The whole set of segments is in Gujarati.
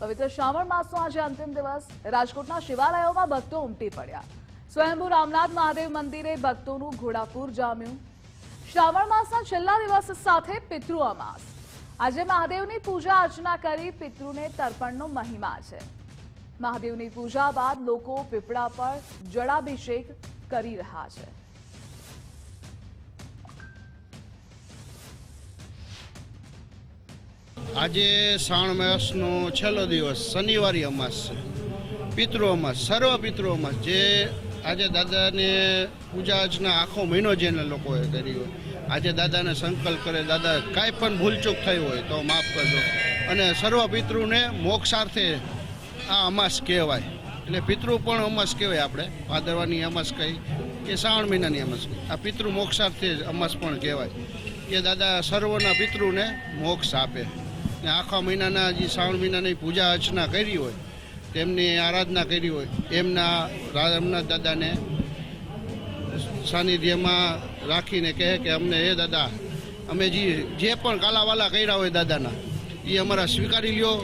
પવિત્ર શ્રાવણ માસનો આજે અંતિમ દિવસ. રાજકોટના શિવાલયોમાં ભક્તો ઉમટી પડ્યા. સ્વયંભૂ રામનાથ મહાદેવ મંદિરે ભક્તોનું ઘોડાપૂર જામ્યું. શ્રાવણ માસના છેલ્લા દિવસ સાથે પિતૃ અમાસ. આજે મહાદેવની પૂજા અર્ચના કરી પિતૃને તર્પણનો મહિમા છે. મહાદેવની પૂજા બાદ લોકો પીપળા પર જળાભિષેક કરી રહ્યા છે. આજે શ્રાવણ માસનો છેલ્લો દિવસ શનિવારી અમાસ છે. પિતૃ અમાસ, સર્વ પિતૃ અમાસ. જે આજે દાદાને પૂજા અર્ચના આખો મહિનો જેને લોકોએ કરી હોય, આજે દાદાને સંકલ્પ કરે, દાદા કાંઈ પણ ભૂલચૂક થઈ હોય તો માફ કરજો. અને સર્વ પિતૃને મોક્ષાર્થે આ અમાસ કહેવાય. એટલે પિતૃ પણ અમાસ કહેવાય આપણે. ભાદરવાની અમાસ કહી કે શ્રાવણ મહિનાની અમાસ કહી આ પિતૃ મોક્ષાર્થે અમાસ પણ કહેવાય. કે દાદા સર્વના પિતૃને મોક્ષ આપે. ને આખા મહિનાના જે શ્રાવણ મહિનાની પૂજા અર્ચના કરી હોય, તેમની આરાધના કરી હોય, એમના રામનાથ દાદાને સાનિધ્યમાં રાખીને કહે કે અમને એ દાદા, અમે જે જે પણ કાલાવાલા કર્યા હોય દાદાના, એ અમારા સ્વીકારી લ્યો,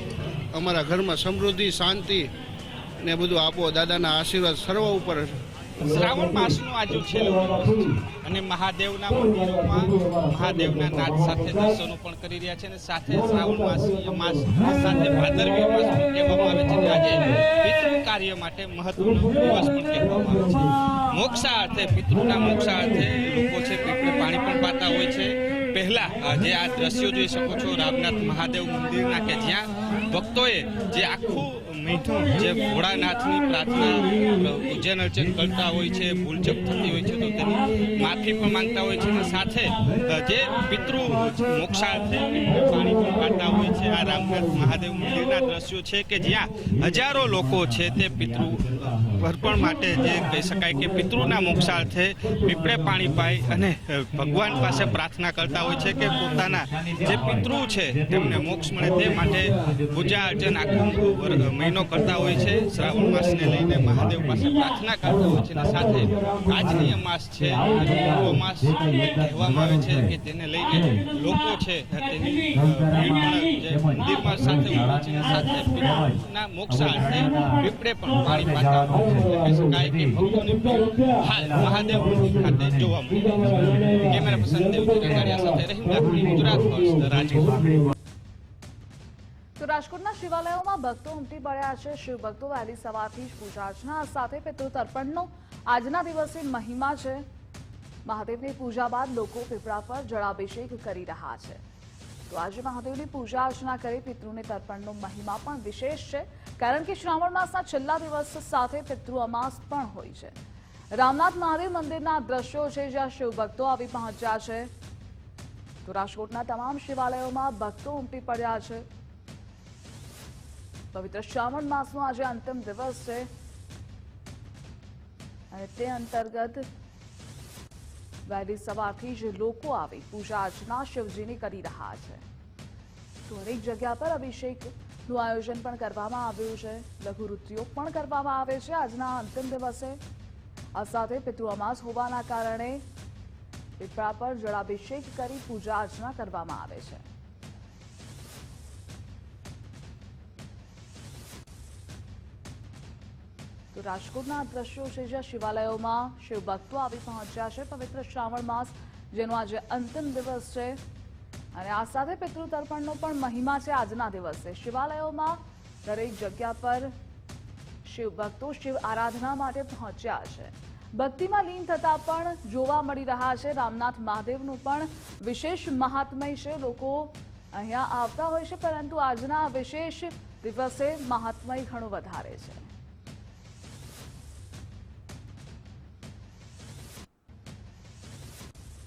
અમારા ઘરમાં સમૃદ્ધિ, શાંતિ ને બધું આપો, દાદાના આશીર્વાદ સર્વ ઉપર શ્રાવણ માસનું આજે છે અને મહાદેવના મંદિરોમાં મહાદેવના નાદ સાથે દર્શનો પણ કરી રહ્યા છે અને સાથે શ્રાવણ માસીય માસ સાથે ભાદરવી માસ કહેવામાં આવે છે. આજે પિતૃ કાર્ય માટે મહત્વનો દિવસ પણ કહેવામાં આવે છે. મોક્ષાર્થે, પિતૃના મોક્ષાર્થે લોકો છે પીપળે પાણી પણ પાતા હોય છે. પહેલા જે આ દ્રશ્યો જોઈ શકો છો. રામનાથ મહાદેવ મંદિરના કે જ્યાં ભક્તોએ જે આખું મીઠું, જે ભોળાનાથની પ્રાર્થના પૂજન અર્ચન કરતા હોય છે ભૂલચપ થતી હોય છે, તો તેની માફી પણ માંગતા હોય છે અને સાથે જે પિતૃ મોક્ષાર્થે પાણી પણ કાઢતા હોય છે, આ રામનાથ મહાદેવ મંદિરના દ્રશ્યો છે કે જ્યાં હજારો લોકો છે તે પિતૃ અર્પણ માટે જે કહી શકાય કે પિતૃના મોક્ષાર્થે પીપળે પાણી પાઈ અને ભગવાન પાસે પ્રાર્થના કરતા હોય છે કે પોતાના જે પિતૃ છે તેમને મોક્ષ મળે તે માટે પૂજા અર્ચન આખો મહિનો કરતા હોય છે. શ્રાવણ માસને લઈને મહાદેવ પાસે પ્રાર્થના કરતા હોય છે. સાથે આજની અમાસ છે. અમાસ કહેવામાં આવે છે કે તેને લઈને લોકો છે તેની જે મંદિરમાં સાથે સાથે ના મોક્ષાર્થે પીપળે પણ પાણી પાતા કહી શકાય કે ભક્તોની હાલ મહાદેવ ખાતે જોવા મળે કેમેરા પસંદ દેવ સાથે રહીમ ગુજરાત રાજકોટ રાજકોટના શિવાલયોમાં ભક્તો ઉમટી પડ્યા છે. શિવ ભક્તો વહેલી સવારથી જ પૂજા અર્ચના સાથે પિતૃ તર્પણનો આજના દિવસે મહિમા છે. મહાદેવની પૂજા બાદ લોકો પીપળા પર જળાભિષેક કરી રહ્યા છે. તો આજે મહાદેવની પૂજા અર્ચના કરી પિતૃને તર્પણનો મહિમા પણ વિશેષ છે. કારણ કે શ્રાવણ માસના છેલ્લા દિવસ સાથે પિતૃ અમાસ પણ હોય છે. રામનાથ મહાદેવ મંદિરના દ્રશ્યો છે જ્યાં શિવભક્તો આવી પહોંચ્યા છે. તો રાજકોટના તમામ શિવાલયોમાં ભક્તો ઉમટી પડ્યા છે. પવિત્ર શ્રાવણ માસનો આજે અંતિમ દિવસ છે. અને તે અંતર્ગત વહેલી સવારથી જ લોકો આવી પૂજા અર્ચના શિવજીની કરી રહ્યા છે. તો અનેક જગ્યા પર અભિષેકનું આયોજન પણ કરવામાં આવ્યું છે. લઘુરુતિઓ પણ કરવામાં આવે છે આજના અંતિમ દિવસે. આ સાથે પિતૃ અમાસ હોવાના કારણે પીપળા પર જળાભિષેક કરી પૂજા અર્ચના કરવામાં આવે છે. તો રાજકોટના દ્રશ્યો છે જ્યાં શિવાલયોમાં શિવભક્તો આવી પહોંચ્યા છે. પવિત્ર શ્રાવણ માસ, જેનો આજે અંતિમ દિવસ છે. અને આ સાથે પિતૃતર્પણનો પણ મહિમા છે આજના દિવસે. શિવાલયોમાં દરેક જગ્યા પર શિવભક્તો શિવ આરાધના માટે પહોંચ્યા છે. ભક્તિમાં લીન થતા પણ જોવા મળી રહ્યા છે. રામનાથ મહાદેવનું પણ વિશેષ મહાત્મય છે. લોકો અહીંયા આવતા હોય છે, પરંતુ આજના વિશેષ દિવસે મહાત્મય ઘણું વધારે છે.